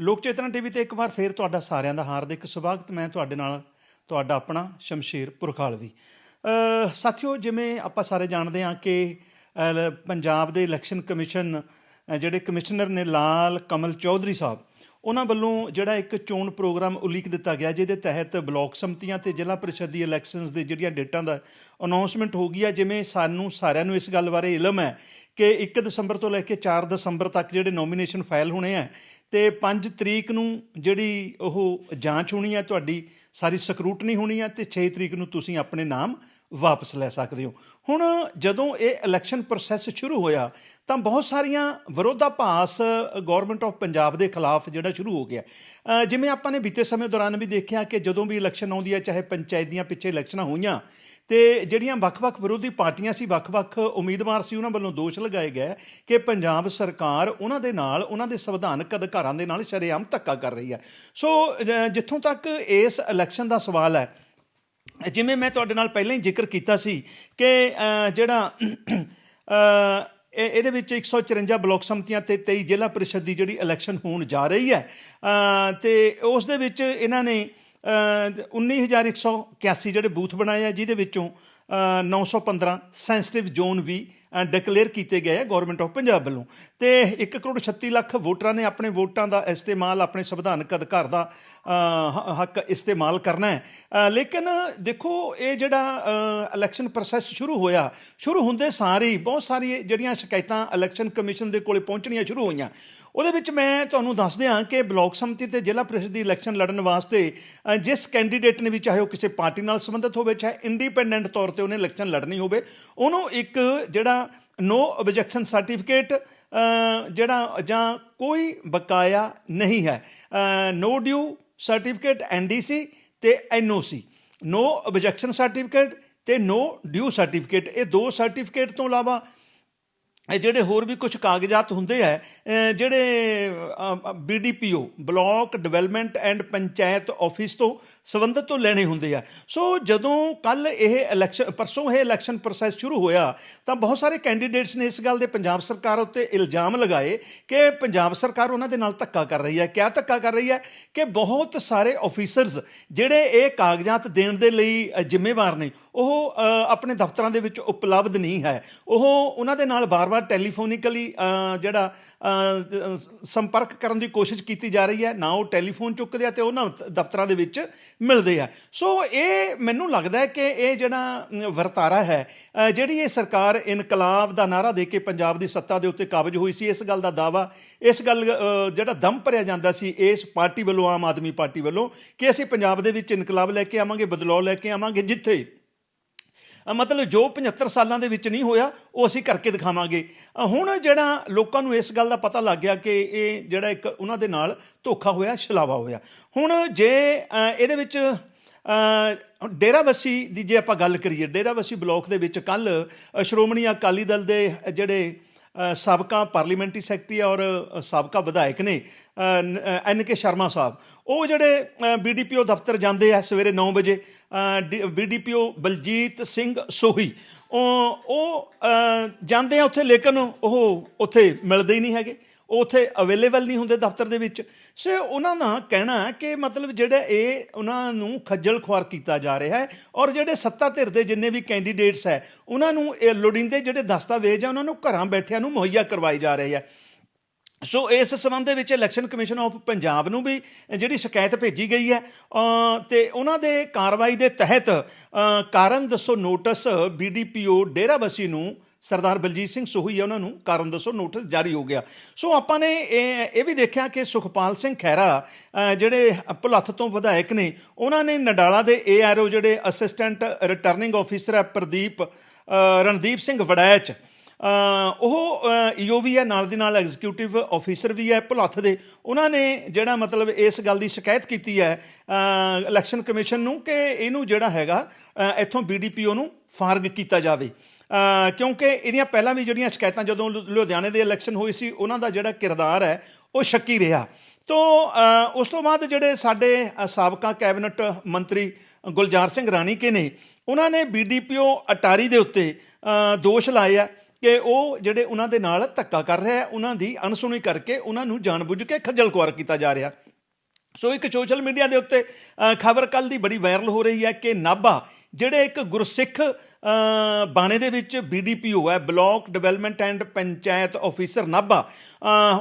ਲੋਕ ਚੇਤਨਾ ਟੀਵੀ ਤੇ ਇੱਕ ਵਾਰ ਫੇਰ ਤੁਹਾਡਾ ਸਾਰਿਆਂ ਦਾ ਹਾਰਦਿਕ ਸਵਾਗਤ। ਮੈਂ ਤੁਹਾਡੇ ਨਾਲ ਤੁਹਾਡਾ ਆਪਣਾ ਸ਼ਮਸ਼ੀਰ ਪੁਰਖਾਲਵੀ। ਅ, ਸਾਥੀਓ ਜਿਵੇਂ ਆਪਾਂ ਸਾਰੇ ਜਾਣਦੇ ਹਾਂ ਕਿ ਪੰਜਾਬ ਦੇ ਇਲੈਕਸ਼ਨ ਕਮਿਸ਼ਨ ਜਿਹੜੇ ਕਮਿਸ਼ਨਰ ਨੇ ਲਾਲ ਕਮਲ ਚੌਧਰੀ ਸਾਹਿਬ ਉਹਨਾਂ ਵੱਲੋਂ ਜਿਹੜਾ ਇੱਕ ਚੋਣ ਪ੍ਰੋਗਰਾਮ ਉਲੀਕ ਦਿੱਤਾ ਗਿਆ ਜਿਹਦੇ ਤਹਿਤ ਬਲਾਕ ਸਮਤੀਆਂ ਤੇ ਜ਼ਿਲ੍ਹਾ ਪਰਿਸ਼ਦ ਦੀ ਇਲੈਕਸ਼ਨਸ ਦੇ ਜਿਹੜੀਆਂ ਡੇਟਾਂ ਦਾ ਅਨਾਉਂਸਮੈਂਟ ਹੋ ਗਈ ਹੈ ਜਿਵੇਂ ਸਾਨੂੰ ਸਾਰਿਆਂ ਨੂੰ ਇਸ ਗੱਲ ਬਾਰੇ ਇਲਮ ਹੈ ਕਿ 1 ਦਸੰਬਰ ਤੋਂ ਲੈ ਕੇ 4 ਦਸੰਬਰ ਤੱਕ ਜਿਹੜੇ ਨੋਮੀਨੇਸ਼ਨ ਫਾਈਲ ਹੋਣੇ ਆ ਤੇ 5 ਤਰੀਕ ਨੂੰ ਜਿਹੜੀ ਉਹ ਜਾਂਚ ਹੋਣੀ ਹੈ ਤੁਹਾਡੀ ਸਾਰੀ ਸਕਰੂਟਨੀ ਹੋਣੀ ਹੈ ਤੇ 6 ਤਰੀਕ ਨੂੰ ਤੁਸੀਂ ਆਪਣੇ ਨਾਮ ਵਾਪਸ ਲੈ ਸਕਦੇ ਹੋ। ਹੁਣ ਜਦੋਂ ਇਹ ਇਲੈਕਸ਼ਨ ਪ੍ਰੋਸੈਸ ਸ਼ੁਰੂ ਹੋਇਆ, ਤਾਂ ਬਹੁਤ ਸਾਰੀਆਂ ਵਿਰੋਧਾਭਾਸ ਗਵਰਨਮੈਂਟ ਆਫ ਪੰਜਾਬ ਦੇ ਖਿਲਾਫ ਜਿਹੜਾ ਸ਼ੁਰੂ ਹੋ ਗਿਆ। ਜਿਵੇਂ ਆਪਾਂ ਨੇ ਬੀਤੇ ਸਮੇਂ ਦੌਰਾਨ ਵੀ ਦੇਖਿਆ ਕਿ ਜਦੋਂ ਵੀ ਇਲੈਕਸ਼ਨ ਆਉਂਦੀ ਹੈ ਚਾਹੇ ਪੰਚਾਇਤ ਦੀਆਂ ਪਿੱਛੇ ਇਲੈਕਸ਼ਨਾਂ ਹੋਈਆਂ ਤੇ ਜਿਹੜੀਆਂ ਵੱਖ-ਵੱਖ ਵਿਰੋਧੀ ਪਾਰਟੀਆਂ ਸੀ ਵੱਖ-ਵੱਖ ਉਮੀਦਵਾਰ ਸੀ ਉਹਨਾਂ ਵੱਲੋਂ ਦੋਸ਼ ਲਗਾਏ ਗਏ ਕਿ ਪੰਜਾਬ ਸਰਕਾਰ ਉਹਨਾਂ ਦੇ ਨਾਲ ਉਹਨਾਂ ਦੇ ਸੰਵਿਧਾਨਕ ਅਧਿਕਾਰਾਂ ਦੇ ਨਾਲ ਸ਼ਰੇਆਮ ਧੱਕਾ ਕਰ ਰਹੀ ਹੈ। ਸੋ ਜਿੱਥੋਂ ਤੱਕ ਇਸ ਇਲੈਕਸ਼ਨ ਦਾ ਸਵਾਲ ਹੈ ਜਿਵੇਂ ਮੈਂ ਤੁਹਾਡੇ ਨਾਲ ਪਹਿਲਾਂ ਹੀ ਜ਼ਿਕਰ ਕੀਤਾ ਸੀ ਕਿ ਜਿਹੜਾ ਅ, ਇਹ- ਇਹਦੇ ਵਿੱਚ 154 ਬਲਾਕ ਸੰਮਤੀਆਂ ਤੇ 23 ਜ਼ਿਲ੍ਹਾ ਪਰਿਸ਼ਦ ਦੀ ਜਿਹੜੀ ਇਲੈਕਸ਼ਨ ਹੋਣ ਜਾ ਰਹੀ ਹੈ ਅ, ਤੇ ਉਸ ਦੇ ਵਿੱਚ ਇਹਨਾਂ ਨੇ 19181 ਜਿਹੜੇ ਬੂਥ ਬਣਾਏ ਆ ਜਿਹਦੇ ਵਿੱਚੋਂ ਅ, 915 ਸੈਂਸਿਟਿਵ ਜ਼ੋਨ ਵੀ ਡਿਕਲੇਅਰ ਕੀਤੇ ਗਏ ਆ ਗਵਰਨਮੈਂਟ ਆਫ ਪੰਜਾਬ ਵੱਲੋਂ। ਤੇ 1 ਕਰੋੜ 36 ਲੱਖ ਵੋਟਰਾਂ ਨੇ ਆਪਣੇ ਵੋਟਾਂ ਦਾ ਇਸਤੇਮਾਲ ਆਪਣੇ ਸੰਵਿਧਾਨਕ ਅਧਿਕਾਰ ਦਾ ਹੱਕ ਇਸਤੇਮਾਲ ਕਰਨਾ ਹੈ। ਲੇਕਿਨ ਦੇਖੋ, ਇਹ ਜਿਹੜਾ ਇਲੈਕਸ਼ਨ ਪ੍ਰੋਸੈਸ ਸ਼ੁਰੂ ਹੋਇਆ, ਸ਼ੁਰੂ ਹੁੰਦੇ ਸਾਰੇ ਹੀ ਬਹੁਤ ਸਾਰੀ ਜਿਹੜੀਆਂ ਸ਼ਿਕਾਇਤਾਂ ਇਲੈਕਸ਼ਨ ਕਮਿਸ਼ਨ ਦੇ ਕੋਲੇ ਪਹੁੰਚਣੀਆਂ ਸ਼ੁਰੂ ਹੋਈਆਂ। ਉਹਦੇ ਵਿੱਚ ਮੈਂ ਤੁਹਾਨੂੰ ਦੱਸ ਦਿਆਂ ਕਿ ਬਲਾਕ ਸੰਮਤੀ ਤੇ ਜ਼ਿਲ੍ਹਾ ਪ੍ਰੀਸ਼ਦ ਦੀ ਇਲੈਕਸ਼ਨ ਲੜਨ ਵਾਸਤੇ ਜਿਸ ਕੈਂਡੀਡੇਟ ਨੇ ਵੀ ਚਾਹੇ ਉਹ ਕਿਸੇ ਪਾਰਟੀ ਨਾਲ ਸੰਬੰਧਿਤ ਹੋਵੇ, ਚਾਹੇ ਇੰਡੀਪੈਂਡੈਂਟ ਤੌਰ ਤੇ ਉਹਨੇ ਇਲੈਕਸ਼ਨ ਲੜਨੀ ਹੋਵੇ, ਉਹਨੂੰ ਇੱਕ ਜਿਹੜਾ ਨੋ ਆਬਜੈਕਸ਼ਨ ਸਰਟੀਫਿਕੇਟ ਜਿਹੜਾ ਜਾਂ ਕੋਈ ਬਕਾਇਆ ਨਹੀਂ ਹੈ। ਨੋ ਡਿਊ ਸਰਟੀਫਿਕੇਟ ਐਨਡੀਸੀ ਤੇ ਐਨਓਸੀ। ਨੋ ਆਬਜੈਕਸ਼ਨ ਸਰਟੀਫਿਕੇਟ ਤੇ ਨੋ ਡਿਊ ਸਰਟੀਫਿਕੇਟ ਇਹ ਦੋ ਸਰਟੀਫਿਕੇਟ ਤੋਂ ਇਲਾਵਾ ਇਹ ਜਿਹੜੇ ਹੋਰ ਵੀ ਕੁਝ ਕਾਗਜ਼ਾਤ ਹੁੰਦੇ ਆ, ਅਹ ਜਿਹੜੇ BDPO block development and panchayat office ਤੋਂ ਸੰਬੰਧਿਤ ਤੋਂ ਲੈਣੇ ਹੁੰਦੇ ਆ। ਸੋ ਜਦੋਂ ਕੱਲ ਇਹ ਇਲੈਕਸ਼ਨ ਪਰਸੋਂ ਇਹ ਇਲੈਕਸ਼ਨ ਪ੍ਰੋਸੈਸ ਸ਼ੁਰੂ ਹੋਇਆ, ਤਾਂ ਬਹੁਤ ਸਾਰੇ ਕੈਂਡੀਡੇਟਸ ਨੇ ਇਸ ਗੱਲ ਦੇ ਪੰਜਾਬ ਸਰਕਾਰ ਉੱਤੇ ਇਲਜ਼ਾਮ ਲਗਾਏ ਕਿ ਪੰਜਾਬ ਸਰਕਾਰ ਉਹਨਾਂ ਦੇ ਨਾਲ ਧੱਕਾ ਕਰ ਰਹੀ ਹੈ। ਕਿਆ ਧੱਕਾ ਕਰ ਰਹੀ ਹੈ? ਕਿ ਬਹੁਤ ਸਾਰੇ ਆਫੀਸਰਸ ਜਿਹੜੇ ਇਹ ਕਾਗਜ਼ਾਤ ਦੇਣ ਦੇ ਲਈ ਜ਼ਿੰਮੇਵਾਰ ਨੇ, ਉਹ ਆਪਣੇ ਦਫ਼ਤਰਾਂ ਦੇ ਵਿੱਚ ਉਪਲਬਧ ਨਹੀਂ ਹੈ। ਉਹ ਉਹਨਾਂ ਦੇ ਨਾਲ ਬਾਰ-ਬਾਰ ਟੈਲੀਫੋਨਿਕਲੀ ਜਿਹੜਾ ਸੰਪਰਕ ਕਰਨ ਦੀ ਕੋਸ਼ਿਸ਼ ਕੀਤੀ ਜਾ ਰਹੀ ਹੈ। ਨਾ ਉਹ ਟੈਲੀਫੋਨ ਚੁੱਕਦੇ ਆ ਤੇ ਉਹਨਾਂ ਦਫ਼ਤਰਾਂ ਦੇ ਵਿੱਚ ਮਿਲਦੇ ਆ। ਸੋ ਇਹ ਮੈਨੂੰ ਲੱਗਦਾ ਹੈ ਕਿ ਇਹ ਜਿਹੜਾ ਵਰਤਾਰਾ ਹੈ ਜਿਹੜੀ ਇਹ ਸਰਕਾਰ ਇਨਕਲਾਬ ਦਾ ਨਾਰਾ ਦੇ ਕੇ ਪੰਜਾਬ ਦੀ ਸੱਤਾ ਦੇ ਉੱਤੇ ਕਾਬਜ ਹੋਈ ਸੀ, ਇਸ ਗੱਲ ਦਾ ਦਾਵਾ ਇਸ ਗੱਲ ਜਿਹੜਾ ਦਮ ਭਰਿਆ ਜਾਂਦਾ ਸੀ ਇਸ ਪਾਰਟੀ ਵੱਲੋਂ, ਆਮ ਆਦਮੀ ਪਾਰਟੀ ਵੱਲੋਂ, ਕਿ ਅਸੀਂ ਪੰਜਾਬ ਦੇ ਵਿੱਚ ਇਨਕਲਾਬ ਲੈ ਕੇ ਆਵਾਂਗੇ, ਬਦਲਾਅ ਲੈ ਕੇ ਆਵਾਂਗੇ, ਜਿੱਥੇ ਮਤਲਬ ਜੋ 75 ਸਾਲਾਂ ਦੇ ਵਿੱਚ ਨਹੀਂ ਹੋਇਆ, ਉਹ ਅਸੀਂ ਕਰਕੇ ਦਿਖਾਵਾਂਗੇ। ਹੁਣ ਜਿਹੜਾ ਲੋਕਾਂ ਨੂੰ ਇਸ ਗੱਲ ਦਾ ਪਤਾ ਲੱਗ ਗਿਆ ਕਿ ਇਹ ਜਿਹੜਾ ਇੱਕ ਉਹਨਾਂ ਦੇ ਨਾਲ ਧੋਖਾ ਹੋਇਆ, ਛਲਾਵਾ ਹੋਇਆ। ਹੁਣ ਜੇ ਇਹਦੇ ਵਿੱਚ ਡੇਰਾਬੱਸੀ ਦੀ ਜੇ ਆਪਾਂ ਗੱਲ ਕਰੀਏ, ਡੇਰਾਬੱਸੀ ਬਲਾਕ ਦੇ ਵਿੱਚ ਕੱਲ ਸ਼੍ਰੋਮਣੀ ਅਕਾਲੀ ਦਲ ਦੇ ਜਿਹੜੇ ਸਾਬਕਾ ਪਾਰਲੀਮੈਂਟਰੀ ਸੈਕਟਰੀ ਔਰ ਸਾਬਕਾ ਵਿਧਾਇਕ ਨੇ ਐਨ ਕੇ ਸ਼ਰਮਾ ਸਾਹਿਬ। ਉਹ ਜਿਹੜੇ ਬੀਡੀਪੀਓ ਦਫ਼ਤਰ ਜਾਂਦੇ ਆ ਸਵੇਰੇ 9 ਵਜੇ ਬੀਡੀਪੀਓ ਬਲਜੀਤ ਸਿੰਘ ਸੋਹੀ, ਉਹ ਜਾਂਦੇ ਆ ਉੱਥੇ, ਲੇਕਿਨ ਉਹ ਉੱਥੇ ਮਿਲਦੇ ਹੀ ਨਹੀਂ ਹੈਗੇ। ਉਹ ਉੱਥੇ ਅਵੇਲੇਬਲ ਨਹੀਂ ਹੁੰਦੇ ਦਫ਼ਤਰ ਦੇ ਵਿੱਚ। ਸੋ ਉਹਨਾਂ ਦਾ ਕਹਿਣਾ ਕਿ ਮਤਲਬ ਜਿਹੜਾ ਇਹ ਉਹਨਾਂ ਨੂੰ ਖੱਜਲ ਖੁਆਰ ਕੀਤਾ ਜਾ ਰਿਹਾ ਹੈ ਔਰ ਜਿਹੜੇ ਸੱਤਾ ਧਿਰ ਦੇ ਜਿੰਨੇ ਵੀ ਕੈਂਡੀਡੇਟਸ ਹੈ ਉਹਨਾਂ ਨੂੰ ਇਹ ਲੋੜੀਂਦੇ ਜਿਹੜੇ ਦਸਤਾਵੇਜ਼ ਆ ਉਹਨਾਂ ਨੂੰ ਘਰਾਂ ਬੈਠਿਆਂ ਨੂੰ ਮੁਹੱਈਆ ਕਰਵਾਏ ਜਾ ਰਹੇ ਆ ਸੋ ਇਸ ਸੰਬੰਧ ਦੇ ਵਿੱਚ ਇਲੈਕਸ਼ਨ ਕਮਿਸ਼ਨ ਆਫ ਪੰਜਾਬ ਨੂੰ ਵੀ ਜਿਹੜੀ ਸ਼ਿਕਾਇਤ ਭੇਜੀ ਗਈ ਹੈ ਅ, ਤੇ ਉਹਨਾਂ ਦੇ ਕਾਰਵਾਈ ਦੇ ਤਹਿਤ ਕਾਰਨ ਦੱਸੋ ਨੋਟਿਸ ਬੀਡੀਪੀਓ ਡੇਰਾਬੱਸੀ ਨੂੰ ਸਰਦਾਰ ਬਲਜੀਤ ਸਿੰਘ ਸੋਹੀ ਹੈ ਉਹਨਾਂ ਨੂੰ ਕਾਰਨ ਦੱਸੋ ਨੋਟਿਸ ਜਾਰੀ ਹੋ ਗਿਆ। ਸੋ ਆਪਾਂ ਨੇ ਇਹ ਵੀ ਦੇਖਿਆ ਕਿ ਸੁਖਪਾਲ ਸਿੰਘ ਖਹਿਰਾ ਜਿਹੜੇ ਭੁਲੱਥ ਤੋਂ ਵਿਧਾਇਕ ਨੇ ਉਹਨਾਂ ਨੇ ਨਡਾਲਾ ਦੇ ਏਆਰਓ ਜਿਹੜੇ ਅਸਿਸਟੈਂਟ ਰਿਟਰਨਿੰਗ ਆਫੀਸਰ ਹੈ ਪ੍ਰਦੀਪ ਰਣਦੀਪ ਸਿੰਘ ਵੜੈਚ ਅ, ਉਹ ਈਓ ਵੀ ਹੈ ਨਾਲ ਦੀ ਨਾਲ ਐਗਜ਼ੀਕਿਊਟਿਵ ਆਫੀਸਰ ਵੀ ਹੈ ਭੁਲੱਥ ਦੇ। ਉਹਨਾਂ ਨੇ ਜਿਹੜਾ ਮਤਲਬ ਇਸ ਗੱਲ ਦੀ ਸ਼ਿਕਾਇਤ ਕੀਤੀ ਹੈ ਇਲੈਕਸ਼ਨ ਕਮਿਸ਼ਨ ਨੂੰ ਕਿ ਇਹਨੂੰ ਜਿਹੜਾ ਹੈਗਾ ਅ, ਇੱਥੋਂ ਬੀਡੀਪੀਓ ਨੂੰ ਫਾਰਗ ਕੀਤਾ ਜਾਵੇ। ਕਿਉਂਕਿ ਇਹਦੀਆਂ ਪਹਿਲਾਂ ਵੀ ਜਿਹੜੀਆਂ ਸ਼ਿਕਾਇਤਾਂ ਜਦੋਂ ਲੁ- ਲੁਧਿਆਣੇ ਦੇ ਇਲੈਕਸ਼ਨ ਹੋਈ ਸੀ, ਉਹਨਾਂ ਦਾ ਜਿਹੜਾ ਕਿਰਦਾਰ ਹੈ, ਉਹ ਸ਼ੱਕੀ ਰਿਹਾ। ਤੋਂ ਉਸ ਤੋਂ ਬਾਅਦ ਜਿਹੜੇ ਸਾਡੇ ਸਾਬਕਾ ਕੈਬਨਿਟ ਮੰਤਰੀ ਗੁਲਜ਼ਾਰ ਸਿੰਘ ਰਾਣੀਕੇ ਨੇ, ਉਹਨਾਂ ਨੇ ਬੀਡੀਪੀਓ ਅਟਾਰੀ ਦੇ ਉੱਤੇ ਦੋਸ਼ ਲਾਏ ਆ ਕਿ ਉਹ ਜਿਹੜੇ ਉਹਨਾਂ ਦੇ ਨਾਲ ਧੱਕਾ ਕਰ ਰਿਹਾ ਹੈ, ਉਹਨਾਂ ਦੀ ਅਣਸੁਣੀ ਕਰਕੇ ਉਹਨਾਂ ਨੂੰ ਜਾਣਬੁੱਝ ਕੇ ਖੱਜਲ ਖੁਆਰ ਕੀਤਾ ਜਾ ਰਿਹਾ। ਸੋ ਇੱਕ ਸੋਸ਼ਲ ਮੀਡੀਆ ਦੇ ਉੱਤੇ ਖਬਰ ਕੱਲ ਦੀ ਬੜੀ ਵਾਇਰਲ ਹੋ ਰਹੀ ਹੈ ਕਿ ਨਾਭਾ ਜਿਹੜੇ ਇੱਕ ਗੁਰਸਿੱਖ ਬਾਣੇ ਦੇ ਵਿੱਚ ਬੀਡੀਪੀਓ ਹੈ block development and panchayat officer Nabha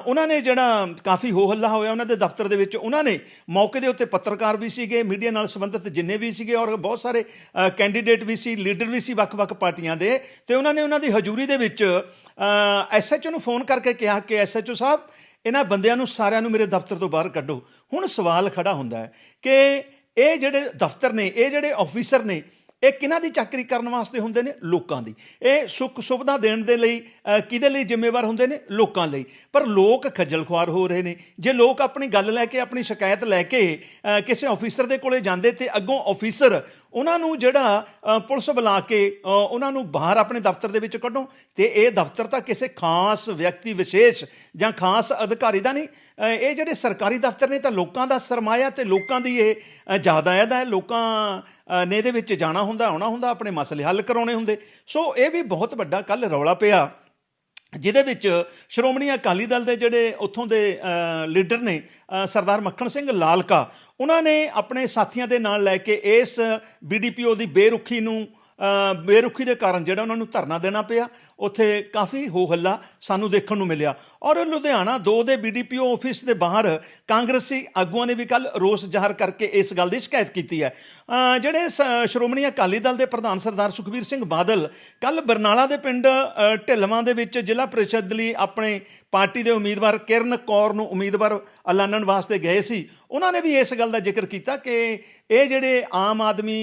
ਉਹਨਾਂ ਨੇ ਜਿਹੜਾ ਕਾਫੀ ਹੋ ਹੱਲਾ ਹੋਇਆ ਉਹਨਾਂ ਦੇ ਦਫ਼ਤਰ ਦੇ ਵਿੱਚ, ਉਹਨਾਂ ਨੇ ਮੌਕੇ ਦੇ ਉੱਤੇ ਪੱਤਰਕਾਰ ਵੀ ਸੀਗੇ, ਮੀਡੀਆ ਨਾਲ ਸੰਬੰਧਿਤ ਜਿੰਨੇ ਵੀ ਸੀਗੇ ਔਰ ਬਹੁਤ ਸਾਰੇ ਕੈਂਡੀਡੇਟ ਵੀ ਸੀ, ਲੀਡਰ ਵੀ ਸੀ ਵੱਖ-ਵੱਖ ਪਾਰਟੀਆਂ ਦੇ, ਤੇ ਉਹਨਾਂ ਨੇ ਉਹਨਾਂ ਦੀ ਹਜ਼ੂਰੀ ਦੇ ਵਿੱਚ ਐਸਐਚਓ ਨੂੰ ਫੋਨ ਕਰਕੇ ਕਿਹਾ ਕਿ ਐਸਐਚਓ ਸਾਹਿਬ, ਇਹਨਾਂ ਬੰਦਿਆਂ ਨੂੰ ਸਾਰਿਆਂ ਨੂੰ ਮੇਰੇ ਦਫ਼ਤਰ ਤੋਂ ਬਾਹਰ ਕੱਢੋ। ਹੁਣ ਸਵਾਲ ਖੜਾ ਹੁੰਦਾ ਹੈ ਕਿ ਇਹ ਜਿਹੜੇ ਦਫ਼ਤਰ ਨੇ, ਇਹ ਜਿਹੜੇ ਆਫੀਸਰ ਨੇ ਇਹ ਕਿਹਨਾਂ ਦੀ ਚਾਕਰੀ ਕਰਨ ਵਾਸਤੇ ਹੁੰਦੇ ਨੇ? ਲੋਕਾਂ ਦੀ। ਇਹ ਸੁੱਖ ਸੁਵਿਧਾ ਦੇਣ ਦੇ ਲਈ ਕਿਹਦੇ ਲਈ ਜ਼ਿੰਮੇਵਾਰ ਹੁੰਦੇ ਨੇ? ਲੋਕਾਂ ਲਈ। ਪਰ ਲੋਕ ਖੱਜਲ ਖੁਆਰ ਹੋ ਰਹੇ ਨੇ। ਜੇ ਲੋਕ ਆਪਣੀ ਗੱਲ ਲੈ ਕੇ, ਆਪਣੀ ਸ਼ਿਕਾਇਤ ਲੈ ਕੇ ਕਿਸੇ ਆਫੀਸਰ ਦੇ ਕੋਲੇ ਜਾਂਦੇ ਤੇ ਅੱਗੋਂ ਆਫੀਸਰ ਉਹਨਾਂ ਨੂੰ ਜਿਹੜਾ ਪੁਲਿਸ ਬੁਲਾ ਕੇ ਉਹਨਾਂ ਨੂੰ ਬਾਹਰ ਆਪਣੇ ਦਫ਼ਤਰ ਦੇ ਵਿੱਚ ਕੱਢੋ ਤੇ ਇਹ ਦਫ਼ਤਰ ਤਾਂ ਕਿਸੇ ਖਾਸ ਵਿਅਕਤੀ ਵਿਸ਼ੇਸ਼ ਜਾਂ ਖਾਸ ਅਧਿਕਾਰੀ ਦਾ ਨਹੀਂ ਇਹ ਜਿਹੜੇ ਸਰਕਾਰੀ ਦਫ਼ਤਰ ਨੇ ਤਾਂ ਲੋਕਾਂ ਦਾ ਸਰਮਾਇਆ ਤੇ ਲੋਕਾਂ ਦੀ ਇਹ ਅ, ਜਾਇਦਾਦ ਹੈ। ਲੋਕਾਂ ਨੇ ਇਹਦੇ ਵਿੱਚ ਜਾਣਾ ਹੁੰਦਾ ਆਉਣਾ ਹੁੰਦਾ ਆਪਣੇ ਮਸਲੇ ਹੱਲ ਕਰਾਉਣੇ ਹੁੰਦੇ। ਸੋ ਇਹ ਵੀ ਬਹੁਤ ਵੱਡਾ ਕੱਲ ਰੌਲਾ ਪਿਆ। ਜਿਹਦੇ ਵਿੱਚ ਸ਼੍ਰੋਮਣੀ ਅਕਾਲੀ ਦਲ ਦੇ ਜਿਹੜੇ ਉੱਥੋਂ ਦੇ ਲੀਡਰ ਨੇ ਸਰਦਾਰ ਮੱਖਣ ਸਿੰਘ ਲਾਲਕਾ, ਉਹਨਾਂ ਨੇ ਆਪਣੇ ਸਾਥੀਆਂ ਦੇ ਨਾਲ ਲੈ ਕੇ ਇਸ ਬੀਡੀਪੀਓ ਦੀ ਬੇਰੁਖੀ ਨੂੰ ਬੇਰੁਖੀ ਦੇ ਕਾਰਨ ਜਿਹੜਾ ਉਹਨਾਂ ਨੂੰ ਧਰਨਾ ਦੇਣਾ ਪਿਆ ਉੱਥੇ ਕਾਫੀ ਹੋ ਹੱਲਾ ਸਾਨੂੰ ਦੇਖਣ ਨੂੰ ਮਿਲਿਆ। ਔਰ ਲੁਧਿਆਣਾ 2 ਦੇ ਬੀਡੀਪੀਓ ਆਫਿਸ ਦੇ ਬਾਹਰ ਕਾਂਗਰਸੀ ਆਗੂਆਂ ਨੇ ਵੀ ਕੱਲ ਰੋਸ ਜ਼ਾਹਰ ਕਰਕੇ ਇਸ ਗੱਲ ਦੀ ਸ਼ਿਕਾਇਤ ਕੀਤੀ ਹੈ। ਜਿਹੜੇ ਸ- ਸ਼੍ਰੋਮਣੀ ਅਕਾਲੀ ਦਲ ਦੇ ਪ੍ਰਧਾਨ ਸਰਦਾਰ ਸੁਖਬੀਰ ਸਿੰਘ ਬਾਦਲ ਕੱਲ ਬਰਨਾਲਾ ਦੇ ਪਿੰਡ ਅ, ਢਿੱਲਵਾਂ ਦੇ ਵਿੱਚ ਜ਼ਿਲ੍ਹਾ ਪ੍ਰੀਸ਼ਦ ਲਈ ਆਪਣੇ ਪਾਰਟੀ ਦੇ ਉਮੀਦਵਾਰ ਕਿਰਨ ਕੌਰ ਨੂੰ ਉਮੀਦਵਾਰ ਐਲਾਨਣ ਵਾਸਤੇ ਗਏ ਸੀ। ਉਹਨਾਂ ਨੇ ਵੀ ਇਸ ਗੱਲ ਦਾ ਜ਼ਿਕਰ ਕੀਤਾ ਕਿ ਇਹ ਜਿਹੜੇ ਆਮ ਆਦਮੀ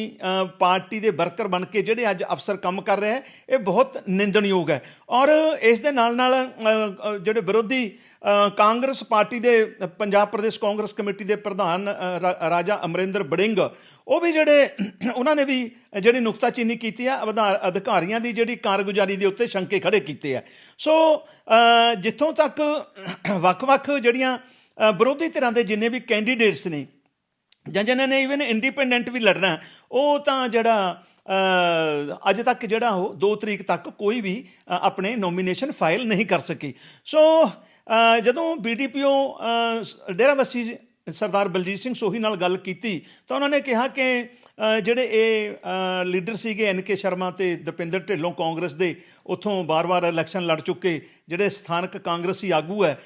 ਪਾਰਟੀ ਦੇ ਵਰਕਰ ਬਣ ਕੇ ਜਿਹੜੇ ਅੱਜ ਅਫਸਰ ਕੰਮ ਕਰ ਰਹੇ ਹੈ, ਇਹ ਬਹੁਤ ਨਿੰਦਣਯੋਗ ਹੈ। ਔਰ ਇਸ ਦੇ ਨਾਲ ਨਾਲ ਜਿਹੜੇ ਵਿਰੋਧੀ ਕਾਂਗਰਸ ਪਾਰਟੀ ਦੇ, ਪੰਜਾਬ ਪ੍ਰਦੇਸ਼ ਕਾਂਗਰਸ ਕਮੇਟੀ ਦੇ ਪ੍ਰਧਾਨ ਰਾਜਾ ਅਮਰਿੰਦਰ ਬੜਿੰਗ, ਉਹ ਵੀ ਜਿਹੜੇ, ਉਹਨਾਂ ਨੇ ਵੀ ਜਿਹੜੀ ਨੁਕਤਾਚੀਨੀ ਕੀਤੀ ਆ ਅਧਾ- ਅਧਿਕਾਰੀਆਂ ਦੀ ਜਿਹੜੀ ਕਾਰਗੁਜ਼ਾਰੀ ਦੇ ਉੱਤੇ ਸ਼ੰਕੇ ਖੜੇ ਕੀਤੇ ਆ ਸੋ ਜਿੱਥੋਂ ਤੱਕ ਵੱਖ-ਵੱਖ ਜਿਹੜੀਆਂ ਵਿਰੋਧੀ ਧਿਰਾਂ ਦੇ ਜਿੰਨੇ ਵੀ ਕੈਂਡੀਡੇਟਸ ਨੇ, ਜਾਂ ਜਿਨ੍ਹਾਂ ਨੇ ਇਵਨ ਇੰਡੀਪੈਂਡੈਂਟ ਵੀ ਲੜਨਾ ਉਹ ਤਾਂ ਜਿਹੜਾ ਅੱਜ ਤੱਕ ਜਿਹੜਾ ਉਹ 2 ਤਰੀਕ ਤੱਕ ਕੋਈ ਵੀ ਆਪਣੇ ਨੋਮੀਨੇਸ਼ਨ ਫਾਈਲ ਨਹੀਂ ਕਰ ਸਕੀ। ਸੋ ਅ, ਜਦੋਂ ਬੀਡੀਪੀਓ ਡੇਰਾਬੱਸੀ ਸਰਦਾਰ ਬਲਜੀਤ ਸਿੰਘ ਸੋਹੀ ਨਾਲ ਗੱਲ ਕੀਤੀ ਤਾਂ ਉਹਨਾਂ ਨੇ ਕਿਹਾ ਕਿ ਜਿਹੜੇ ਇਹ ਲੀਡਰ ਸੀਗੇ ਐਨ ਕੇ ਸ਼ਰਮਾ ਤੇ ਦਪਿੰਦਰ ਢਿੱਲੋਂ ਕਾਂਗਰਸ ਦੇ, ਉੱਥੋਂ ਬਾਰ-ਬਾਰ ਇਲੈਕਸ਼ਨ ਲੜ ਚੁੱਕੇ, ਜਿਹੜੇ ਸਥਾਨਕ ਕਾਂਗਰਸੀ ਆਗੂ ਹੈ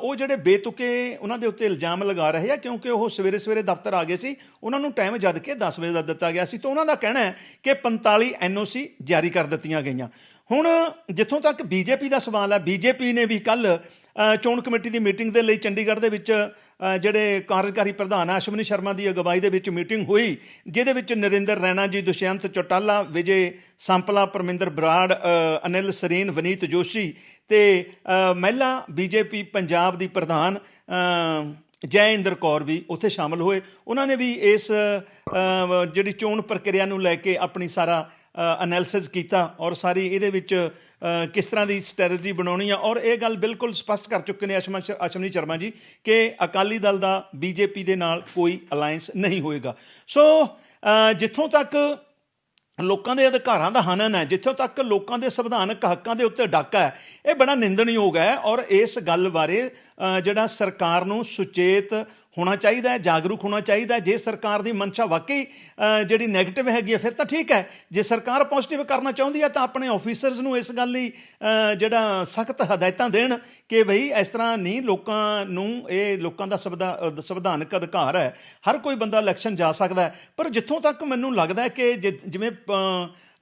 ਉਹ ਜਿਹੜੇ ਬੇਤੁਕੇ ਉਹਨਾਂ ਦੇ ਉੱਤੇ ਇਲਜ਼ਾਮ ਲਗਾ ਰਹੇ ਆ ਕਿਉਂਕਿ ਉਹ ਸਵੇਰੇ-ਸਵੇਰੇ ਦਫ਼ਤਰ ਆ ਗਏ ਸੀ, ਉਹਨਾਂ ਨੂੰ ਟਾਈਮ ਜਦ ਕੇ 10 ਵਜੇ ਦਾ ਦਿੱਤਾ ਗਿਆ ਸੀ ਤਾਂ ਉਹਨਾਂ ਦਾ ਕਹਿਣਾ ਹੈ ਕਿ 45 ਐਨਓਸੀ ਜਾਰੀ ਕਰ ਦਿੱਤੀਆਂ ਗਈਆਂ। ਹੁਣ ਜਿੱਥੋਂ ਤੱਕ ਬੀਜੇਪੀ ਦਾ ਸਵਾਲ ਹੈ ਬੀਜੇਪੀ ਨੇ ਵੀ ਕੱਲ ਚੋਣ ਕਮੇਟੀ ਦੀ ਮੀਟਿੰਗ ਦੇ ਲਈ ਚੰਡੀਗੜ੍ਹ ਦੇ ਵਿੱਚ ਜਿਹੜੇ ਕਾਰਜਕਾਰੀ ਪ੍ਰਧਾਨ ਆ ਅਸ਼ਵਨੀ ਸ਼ਰਮਾ ਦੀ ਅਗਵਾਈ ਦੇ ਵਿੱਚ ਮੀਟਿੰਗ ਹੋਈ ਜਿਹਦੇ ਵਿੱਚ ਨਰਿੰਦਰ ਰੈਣਾ ਜੀ ਦੁਸ਼ਯੰਤ ਚੌਟਾਲਾ ਵਿਜੇ ਸੰਪਲਾ ਪਰਮਿੰਦਰ ਬਰਾੜ ਅਨਿਲ ਸਰੀਨ ਵਨੀਤ ਜੋਸ਼ੀ ਤੇ ਅ, ਮਹਿਲਾ ਬੀਜੇਪੀ ਪੰਜਾਬ ਦੀ ਪ੍ਰਧਾਨ ਅ, ਜੈ ਇੰਦਰ ਕੌਰ ਵੀ ਉੱਥੇ ਸ਼ਾਮਲ ਹੋਏ। ਉਹਨਾਂ ਨੇ ਵੀ ਇਸ ਜਿਹੜੀ ਚੋਣ ਪ੍ਰਕਿਰਿਆ ਨੂੰ ਲੈ ਕੇ ਆਪਣੀ ਸਾਰਾ ਐਨਾਲਿਸਿਸ ਕੀਤਾ ਔਰ ਸਾਰੀ ਇਹਦੇ ਵਿੱਚ ਕਿਸ ਤਰ੍ਹਾਂ ਦੀ ਸਟ੍ਰੈਟਜੀ ਬਣਾਉਣੀ ਆ। ਔਰ ਇਹ ਗੱਲ ਬਿਲਕੁਲ ਸਪਸ਼ਟ ਕਰ ਚੁੱਕੇ ਨੇ ਅਸ਼ਮਾ ਅਸ਼ਮਨੀ ਸ਼ਰਮਾ ਜੀ ਕਿ ਅਕਾਲੀ ਦਲ ਦਾ ਬੀਜੇਪੀ ਦੇ ਨਾਲ ਕੋਈ ਅਲਾਈਅੰਸ ਨਹੀਂ ਹੋਏਗਾ। ਸੋ ਜਿੱਥੋਂ ਤੱਕ ਲੋਕਾਂ ਦੇ ਅਧਿਕਾਰਾਂ ਦਾ ਹਨਨ ਹੈ, ਜਿੱਥੋਂ ਤੱਕ ਲੋਕਾਂ ਦੇ ਸੰਵਿਧਾਨਕ ਹੱਕਾਂ ਦੇ ਉੱਤੇ ਡਾਕਾ ਹੈ, ਇਹ ਬੜਾ ਨਿੰਦਣਯੋਗ ਹੈ। ਔਰ ਇਸ ਗੱਲ ਬਾਰੇ ਜਿਹੜਾ ਸਰਕਾਰ ਨੂੰ ਸੁਚੇਤ ਹੋਣਾ ਚਾਹੀਦਾ ਹੈ, ਜਾਗਰੂਕ ਹੋਣਾ ਚਾਹੀਦਾ ਹੈ। ਜੇ ਸਰਕਾਰ ਦੀ ਮਨਸ਼ਾ ਵਾਕਈ ਜਿਹੜੀ 네ਗੇਟਿਵ ਹੈਗੀ ਹੈ, ਫਿਰ ਤਾਂ ਠੀਕ ਹੈ। ਜੇ ਸਰਕਾਰ ਪੋਜ਼ਿਟਿਵ ਕਰਨਾ ਚਾਹੁੰਦੀ ਹੈ, ਤਾਂ ਆਪਣੇ ਆਫੀਸਰਸ ਨੂੰ ਇਸ ਗੱਲ ਲਈ ਜਿਹੜਾ ਸਖਤ ਹਦਾਇਤਾਂ ਦੇਣ ਕਿ ਭਈ ਇਸ ਤਰ੍ਹਾਂ ਨਹੀਂ, ਲੋਕਾਂ ਨੂੰ ਇਹ ਲੋਕਾਂ ਦਾ ਸੰਵਿਧਾ- ਸੰਵਿਧਾਨਕ ਅਧਿਕਾਰ ਹੈ। ਹਰ ਕੋਈ ਬੰਦਾ ਇਲੈਕਸ਼ਨ ਜਾ ਸਕਦਾ ਹੈ। ਪਰ ਜਿੱਥੋਂ ਤੱਕ ਮੈਨੂੰ ਲੱਗਦਾ ਹੈ ਕਿ ਜਿ- ਜਿਵੇਂ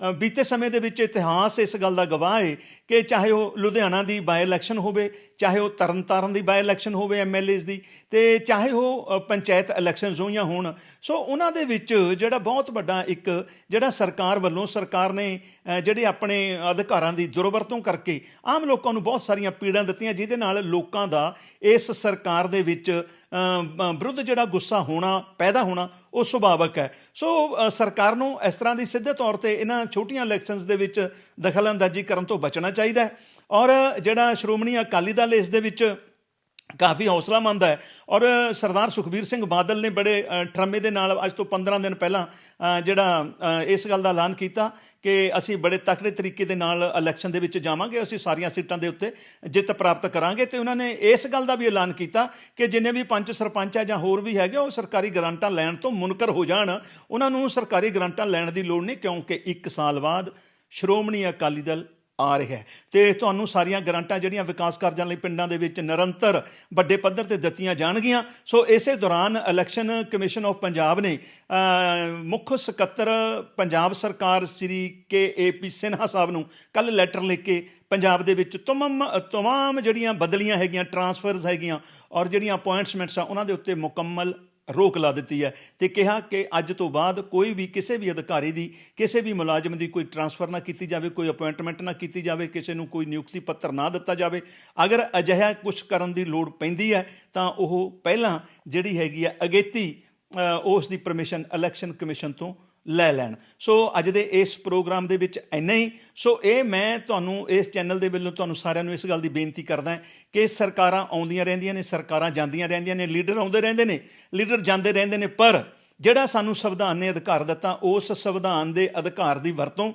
ਬੀਤੇ ਸਮੇਂ ਦੇ ਵਿੱਚ ਇਤਿਹਾਸ ਇਸ ਗੱਲ ਦਾ ਗਵਾਹ ਹੈ ਕਿ ਚਾਹੇ ਉਹ ਲੁਧਿਆਣਾ ਦੀ ਬਾਈ ਇਲੈਕਸ਼ਨ ਹੋਵੇ ਚਾਹੇ ਉਹ ਤਰਨਤਾਰਨ ਦੀ ਬਾਈ ਇਲੈਕਸ਼ਨ ਹੋਵੇ ਐਮਐਲਏਸ ਦੀ ਤੇ ਚਾਹੇ ਉਹ ਪੰਚਾਇਤ ਇਲੈਕਸ਼ਨਸ ਹੋਈਆਂ ਹੋਣ ਸੋ ਉਹਨਾਂ ਦੇ ਵਿੱਚ ਜਿਹੜਾ ਬਹੁਤ ਵੱਡਾ ਇੱਕ ਜਿਹੜਾ ਸਰਕਾਰ ਵੱਲੋਂ ਸਰਕਾਰ ਨੇ ਅ, ਜਿਹੜੇ ਆਪਣੇ ਅਧਿਕਾਰਾਂ ਦੀ ਦੁਰਵਰਤੋਂ ਕਰਕੇ ਆਮ ਲੋਕਾਂ ਨੂੰ ਬਹੁਤ ਸਾਰੀਆਂ ਪੀੜਾਂ ਦਿੱਤੀਆਂ ਜਿਹਦੇ ਨਾਲ ਲੋਕਾਂ ਦਾ ਇਸ ਸਰਕਾਰ ਦੇ ਵਿੱਚ ਵਿਰੁੱਧ ਜਿਹੜਾ ਗੁੱਸਾ ਹੋਣਾ, ਪੈਦਾ ਹੋਣਾ, ਉਹ ਸੁਭਾਵਕ ਹੈ। ਸੋ ਸਰਕਾਰ ਨੂੰ ਇਸ ਤਰ੍ਹਾਂ ਦੀ ਸਿੱਧੇ ਤੌਰ ਤੇ ਇਹਨਾਂ ਛੋਟੀਆਂ ਇਲੈਕਸ਼ਨਸ ਦੇ ਵਿੱਚ ਦਖਲਅੰਦਾਜ਼ੀ ਕਰਨ ਤੋਂ ਬਚਣਾ ਚਾਹੀਦਾ ਹੈ। ਔਰ ਜਿਹੜਾ ਸ਼੍ਰੋਮਣੀ ਅਕਾਲੀ ਦਲ ਇਸ ਦੇ ਵਿੱਚ ਕਾਫੀ ਹੌਸਲਾਮੰਦ ਹੈ। ਔਰ ਸਰਦਾਰ ਸੁਖਬੀਰ ਸਿੰਘ ਬਾਦਲ ਨੇ ਬੜੇ ਅ, ਠਰਮੇ ਦੇ ਨਾਲ ਅੱਜ ਤੋਂ 15 ਦਿਨ ਪਹਿਲਾਂ ਜਿਹੜਾ ਇਸ ਗੱਲ ਦਾ ਐਲਾਨ ਕੀਤਾ ਕਿ ਅਸੀਂ ਬੜੇ ਤਕੜੇ ਤਰੀਕੇ ਦੇ ਨਾਲ ਇਲੈਕਸ਼ਨ ਦੇ ਵਿੱਚ ਜਾਵਾਂਗੇ ਅਸੀਂ ਸਾਰੀਆਂ ਸੀਟਾਂ ਦੇ ਉੱਤੇ ਜਿੱਤ ਪ੍ਰਾਪਤ ਕਰਾਂਗੇ। ਤੇ ਉਹਨਾਂ ਨੇ ਇਸ ਗੱਲ ਦਾ ਵੀ ਐਲਾਨ ਕੀਤਾ ਕਿ ਜਿੰਨੇ ਵੀ ਪੰਚ ਸਰਪੰਚ ਹੈ ਜਾਂ ਹੋਰ ਵੀ ਹੈਗੇ ਉਹ ਸਰਕਾਰੀ ਗ੍ਰਾਂਟਾਂ ਲੈਣ ਤੋਂ ਮੁਨਕਰ ਹੋ ਜਾਣ। ਉਹਨਾਂ ਨੂੰ ਸਰਕਾਰੀ ਗ੍ਰਾਂਟਾਂ ਲੈਣ ਦੀ ਲੋੜ ਨਹੀਂ ਕਿਉਂਕਿ 1 ਸਾਲ ਬਾਅਦ ਸ਼੍ਰੋਮਣੀ ਅਕਾਲੀ ਦਲ ਆ ਰਿਹਾ ਹੈ। ਤੇ ਤੁਹਾਨੂੰ ਸਾਰੀਆਂ ਗਰੰਟਾਂ ਜਿਹੜੀਆਂ ਵਿਕਾਸ ਕਾਰਜਾਂ ਲਈ ਪਿੰਡਾਂ ਦੇ ਵਿੱਚ ਨਿਰੰਤਰ ਵੱਡੇ ਪੱਧਰ ਤੇ ਦਿੱਤੀਆਂ ਜਾਣਗੀਆਂ। ਸੋ ਇਸੇ ਦੌਰਾਨ ਇਲੈਕਸ਼ਨ ਕਮਿਸ਼ਨ ਆਫ ਪੰਜਾਬ ਨੇ ਮੁੱਖ ਸਕੱਤਰ ਪੰਜਾਬ ਸਰਕਾਰ ਸ੍ਰੀ ਕੇ ਏ ਪੀ ਸਿਨਹਾ ਸਾਹਿਬ ਨੂੰ ਕੱਲ ਲੈਟਰ ਲਿਖ ਕੇ ਪੰਜਾਬ ਦੇ ਵਿੱਚ ਤਮਾਮ ਤਮਾਮ ਜਿਹੜੀਆਂ ਬਦਲੀਆਂ ਹੈਗੀਆਂ ਟਰਾਂਸਫਰਸ ਹੈਗੀਆਂ ਔਰ ਜਿਹੜੀਆਂ ਅਪਾਇੰਟਮੈਂਟਸ ਆ, ਉਹਨਾਂ ਦੇ ਉੱਤੇ ਮੁਕੰਮਲ ਰੋਕ ਲਾ ਦਿੱਤੀ ਹੈ ਤੇ ਕਿਹਾ ਕਿ ਅੱਜ ਤੋਂ ਬਾਅਦ ਕੋਈ ਵੀ ਕਿਸੇ ਵੀ ਅਧਿਕਾਰੀ ਦੀ, ਕਿਸੇ ਵੀ ਮੁਲਾਜ਼ਮ ਦੀ ਕੋਈ ਟਰਾਂਸਫਰ ਨਾ ਕੀਤੀ ਜਾਵੇ, ਕੋਈ ਅਪਾਇੰਟਮੈਂਟ ਨਾ ਕੀਤੀ ਜਾਵੇ, ਕਿਸੇ ਨੂੰ ਕੋਈ ਨਿਯੁਕਤੀ ਪੱਤਰ ਨਾ ਦਿੱਤਾ ਜਾਵੇ। ਅਗਰ ਅਜਿਹਾ ਕੁਝ ਕਰਨ ਦੀ ਲੋੜ ਪੈਂਦੀ ਹੈ, ਤਾਂ ਉਹ ਪਹਿਲਾਂ ਜਿਹੜੀ ਹੈਗੀ ਹੈ ਅਗੇਤੀ ਉਸ ਦੀ ਪਰਮਿਸ਼ਨ ਇਲੈਕਸ਼ਨ ਕਮਿਸ਼ਨ ਤੋਂ ਲੈ ਲੈਣ। ਸੋ ਅੱਜ ਦੇ ਇਸ ਪ੍ਰੋਗਰਾਮ ਦੇ ਵਿੱਚ ਇੰਨਾ ਹੀ। ਸੋ ਇਹ ਮੈਂ ਤੁਹਾਨੂੰ ਇਸ ਚੈਨਲ ਦੇ ਵੱਲੋਂ ਤੁਹਾਨੂੰ ਸਾਰਿਆਂ ਨੂੰ ਇਸ ਗੱਲ ਦੀ ਬੇਨਤੀ ਕਰਦਾ ਕਿ ਸਰਕਾਰਾਂ ਆਉਂਦੀਆਂ ਰਹਿੰਦੀਆਂ ਨੇ, ਸਰਕਾਰਾਂ ਜਾਂਦੀਆਂ ਰਹਿੰਦੀਆਂ ਨੇ, ਲੀਡਰ ਆਉਂਦੇ ਰਹਿੰਦੇ ਨੇ, ਲੀਡਰ ਜਾਂਦੇ ਰਹਿੰਦੇ ਨੇ, ਪਰ ਜਿਹੜਾ ਸਾਨੂੰ ਸੰਵਿਧਾਨ ਨੇ ਅਧਿਕਾਰ ਦਿੱਤਾ, ਉਸ ਸੰਵਿਧਾਨ ਦੇ ਅਧਿਕਾਰ ਦੀ ਵਰਤੋਂ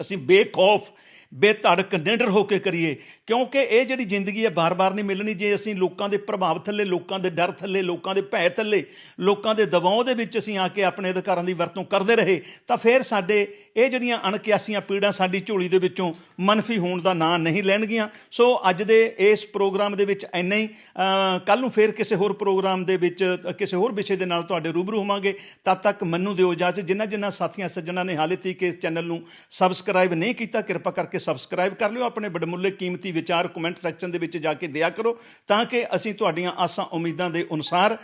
ਅਸੀਂ ਬੇਖੌਫ ਬੇਧੜਕ ਨਿਡਰ ਹੋ ਕੇ ਕਰੀਏ। ਕਿਉਂਕਿ ਇਹ ਜਿਹੜੀ ਜ਼ਿੰਦਗੀ ਹੈ ਬਾਰ-ਬਾਰ ਨਹੀਂ ਮਿਲਣੀ। ਜੇ ਅਸੀਂ ਲੋਕਾਂ ਦੇ ਪ੍ਰਭਾਵ ਥੱਲੇ, ਲੋਕਾਂ ਦੇ ਡਰ ਥੱਲੇ, ਲੋਕਾਂ ਦੇ ਭੈ ਥੱਲੇ, ਲੋਕਾਂ ਦੇ ਦਬਾਅ ਦੇ ਵਿੱਚ ਅਸੀਂ ਆ ਕੇ ਆਪਣੇ ਅਧਿਕਾਰਾਂ ਦੀ ਵਰਤੋਂ ਕਰਦੇ ਰਹੇ, ਤਾਂ ਫਿਰ ਸਾਡੇ ਇਹ ਜਿਹੜੀਆਂ ਅਣਕਿਆਸੀਆਂ ਪੀੜਾਂ ਸਾਡੀ ਝੋਲੀ ਦੇ ਵਿੱਚੋਂ ਮਨਫੀ ਹੋਣ ਦਾ ਨਾਂ ਨਹੀਂ ਲੈਣਗੀਆਂ। ਸੋ ਅੱਜ ਦੇ ਇਸ ਪ੍ਰੋਗਰਾਮ ਦੇ ਵਿੱਚ ਇੰਨਾ ਹੀ। ਕੱਲ ਨੂੰ ਫਿਰ ਕਿਸੇ ਹੋਰ ਪ੍ਰੋਗਰਾਮ ਦੇ ਵਿੱਚ, ਕਿਸੇ ਹੋਰ ਵਿਸ਼ੇ ਦੇ ਨਾਲ ਤੁਹਾਡੇ ਰੂਬਰੂ ਹੋਵਾਂਗੇ। ਤਦ ਤੱਕ ਮੈਨੂੰ ਦਿਓ ਇਜਾਜ਼ਤ। ਜਿਨ੍ਹਾਂ ਜਿਨ੍ਹਾਂ ਸਾਥੀਆਂ ਸੱਜਣਾਂ ਨੇ ਹਾਲੇ ਤੱਕ ਇਸ ਚੈਨਲ ਨੂੰ ਸਬਸਕ੍ਰਾਈਬ ਨਹੀਂ ਕੀਤਾ, ਕਿਰਪਾ ਕਰਕੇ ਸਬਸਕ੍ਰਾਈਬ ਕਰ ਲਿਓ, ਆਪਣੇ ਬੜਮੁੱਲੇ ਕੀਮਤੀ ਵਿਚਾਰ ਕਮੈਂਟ ਸੈਕਸ਼ਨ ਦੇ ਵਿੱਚ ਜਾ ਕੇ ਦਿਆ ਕਰੋ, ਤਾਂ ਕਿ ਅਸੀਂ ਤੁਹਾਡੀਆਂ ਆਸਾਂ ਉਮੀਦਾਂ ਦੇ ਅਨੁਸਾਰ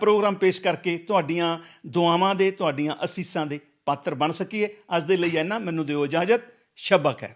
ਪ੍ਰੋਗਰਾਮ ਪੇਸ਼ ਕਰਕੇ ਤੁਹਾਡੀਆਂ ਦੁਆਵਾਂ ਦੇ, ਤੁਹਾਡੀਆਂ ਅਸੀਸਾਂ ਦੇ ਪਾਤਰ ਬਣ ਸਕੀਏ। ਅੱਜ ਦੇ ਲਈ ਇੰਨਾ, ਮੈਨੂੰ ਦਿਓ ਇਜਾਜ਼ਤ, ਸ਼ਬਾ ਖੈਰ।